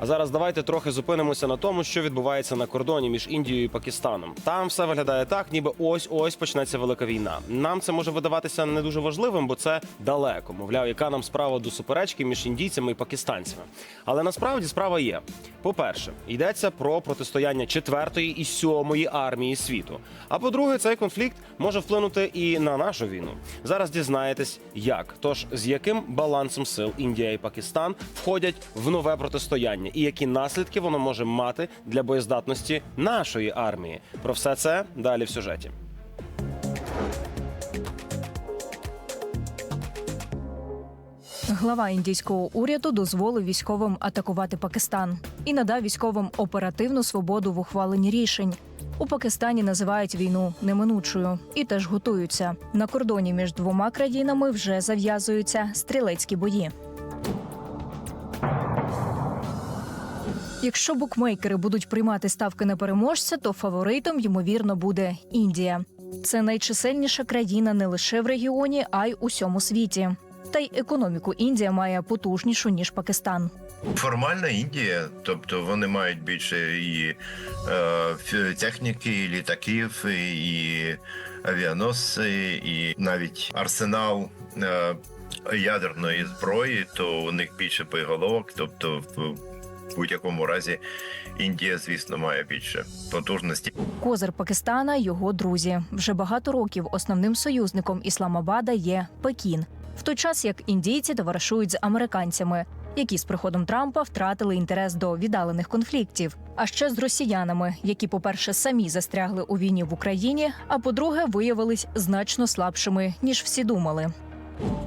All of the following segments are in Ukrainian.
А зараз давайте трохи зупинимося на тому, що відбувається на кордоні між Індією і Пакистаном. Там все виглядає так, ніби ось ось почнеться велика війна. Нам це може видаватися не дуже важливим, бо це далеко. Мовляв, яка нам справа до суперечки між індійцями і пакистанцями. Але насправді справа є. По-перше, йдеться про протистояння четвертої і сьомої армії світу. А по-друге, цей конфлікт може вплинути і на нашу війну. Зараз дізнаєтесь, як тож з яким балансом сил Індія і Пакистан входять в нове протистояння, і які наслідки воно може мати для боєздатності нашої армії. Про все це далі в сюжеті. Глава індійського уряду дозволив військовим атакувати Пакистан і надав військовим оперативну свободу в ухваленні рішень. У Пакистані називають війну неминучою і теж готуються. На кордоні між двома країнами вже зав'язуються стрілецькі бої. Якщо букмекери будуть приймати ставки на переможця, то фаворитом ймовірно буде Індія. Це найчисельніша країна не лише в регіоні, а й у всьому світі. Та й економіку Індія має потужнішу ніж Пакистан. Формальна Індія, тобто вони мають більше і е, техніки, і літаків, і авіаносці, і навіть арсенал е, ядерної зброї, то у них більше боєголовок, тобто будь-якому разі Індія, звісно, має більше потужності. Козир Пакистана його друзі. Вже багато років основним союзником Ісламабада є Пекін, в той час як індійці товаришують з американцями, які з приходом Трампа втратили інтерес до віддалених конфліктів. А ще з росіянами, які, по-перше, самі застрягли у війні в Україні, а по-друге, виявились значно слабшими ніж всі думали.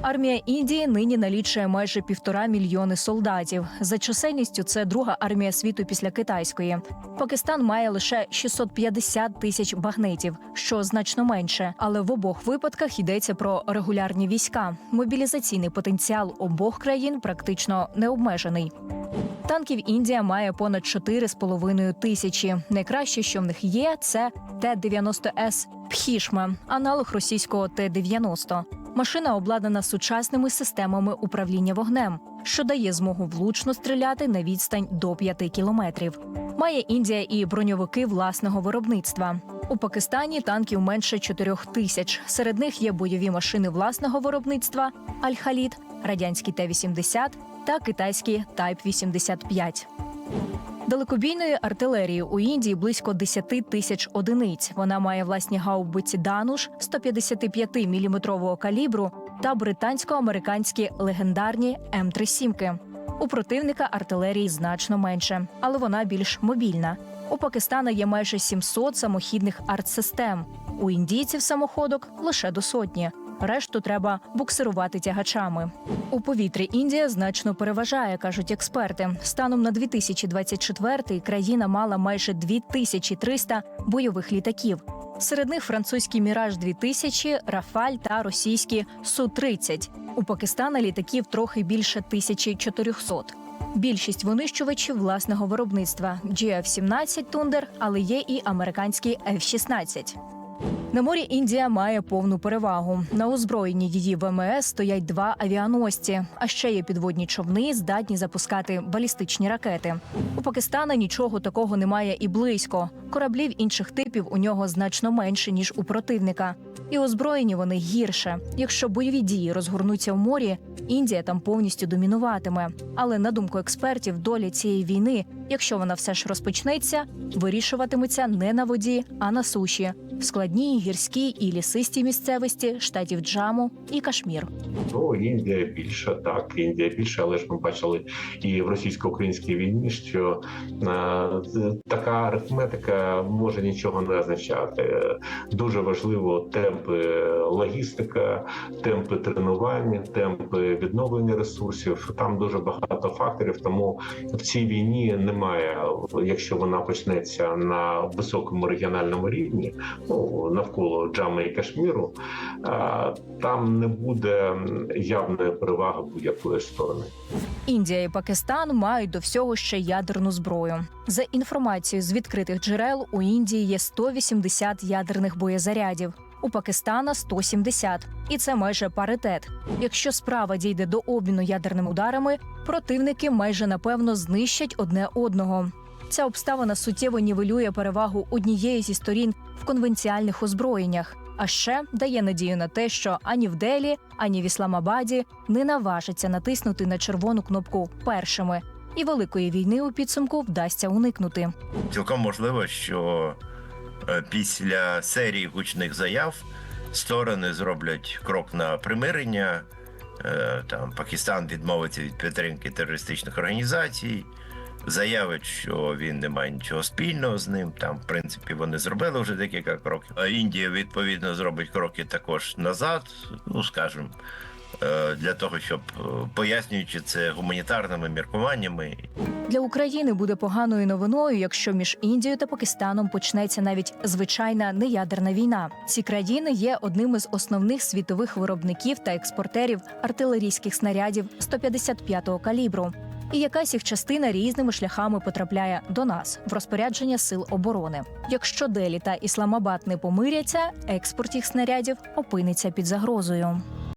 Армія Індії нині налічує майже півтора мільйони солдатів. За чисельністю це друга армія світу після китайської. Пакистан має лише 650 тисяч багнетів, що значно менше. Але в обох випадках йдеться про регулярні війська. Мобілізаційний потенціал обох країн практично не обмежений. Танків Індія має понад 4,5 тисячі. Найкраще, що в них є, це Т-90С Пхішма, аналог російського Т-90. Машина обладнана сучасними системами управління вогнем, що дає змогу влучно стріляти на відстань до 5 кілометрів. Має Індія і броньовики власного виробництва. У Пакистані танків менше 4 тисяч. Серед них є бойові машини власного виробництва Аль-Халід, радянський Т-80 та китайський Тайп 85 Далекобійної артилерії у Індії близько 10 тисяч одиниць. Вона має власні гаубиці Дануш 155 мм калібру та британсько-американські легендарні М3 сімки. У противника артилерії значно менше, але вона більш мобільна. У Пакистана є майже 700 самохідних артсистем. У індійців самоходок лише до сотні. Решту треба буксирувати тягачами. У повітрі Індія значно переважає, кажуть експерти. Станом на 2024 країна мала майже 2300 бойових літаків. Серед них французький Міраж 2000 Рафаль та російські Су 30 У Пакистана літаків трохи більше 1400. Більшість винищувачів власного виробництва GF-17 Тундер, але є і американський F-16. На морі Індія має повну перевагу. На озброєнні її ВМС стоять два авіаносці, а ще є підводні човни, здатні запускати балістичні ракети. У Пакистана нічого такого немає і близько. Кораблів інших типів у нього значно менше ніж у противника, і озброєні вони гірше. Якщо бойові дії розгорнуться в морі, Індія там повністю домінуватиме. Але на думку експертів, доля цієї війни, якщо вона все ж розпочнеться, вирішуватиметься не на воді, а на суші в складній гірській і лісистій місцевості штатів Джаму і Кашмір. Ну, Індія більша, так, Індія більша, але ж ми бачили і в російсько-українській війні, що е, така арифметика може нічого не означати. Дуже важливо темпи логістика, темпи тренування, темпи відновлення ресурсів. Там дуже багато факторів. Тому в цій війні немає, якщо вона почнеться на високому регіональному рівні, ну навколо Джами і Кашміру, там не буде явної переваги будь-якої сторони. Індія і Пакистан мають до всього ще ядерну зброю. За інформацією з відкритих джерел, у Індії є 180 ядерних боєзарядів. У Пакистана 170. І це майже паритет. Якщо справа дійде до обміну ядерними ударами, противники майже напевно знищать одне одного. Ця обставина суттєво нівелює перевагу однієї зі сторін в конвенціальних озброєннях, а ще дає надію на те, що ані в Делі, ані в Ісламабаді не наважаться натиснути на червону кнопку першими, і великої війни у підсумку вдасться уникнути. Цілком можливо, що після серії гучних заяв сторони зроблять крок на примирення. Е, Там Пакистан відмовиться від підтримки терористичних організацій, заявить, що він не має нічого спільного з ним. Там, в принципі, вони зробили вже декілька кроків. А Індія відповідно зробить кроки також назад, ну скажімо, е, для того, щоб е, пояснюючи це гуманітарними міркуваннями Для України буде поганою новиною, якщо між Індією та Пакистаном почнеться навіть звичайна неядерна війна. Ці країни є одними з основних світових виробників та експортерів артилерійських снарядів 155-го калібру. І якась їх частина різними шляхами потрапляє до нас в розпорядження сил оборони. Якщо Делі та Ісламабад не помиряться, експорт їх снарядів опиниться під загрозою.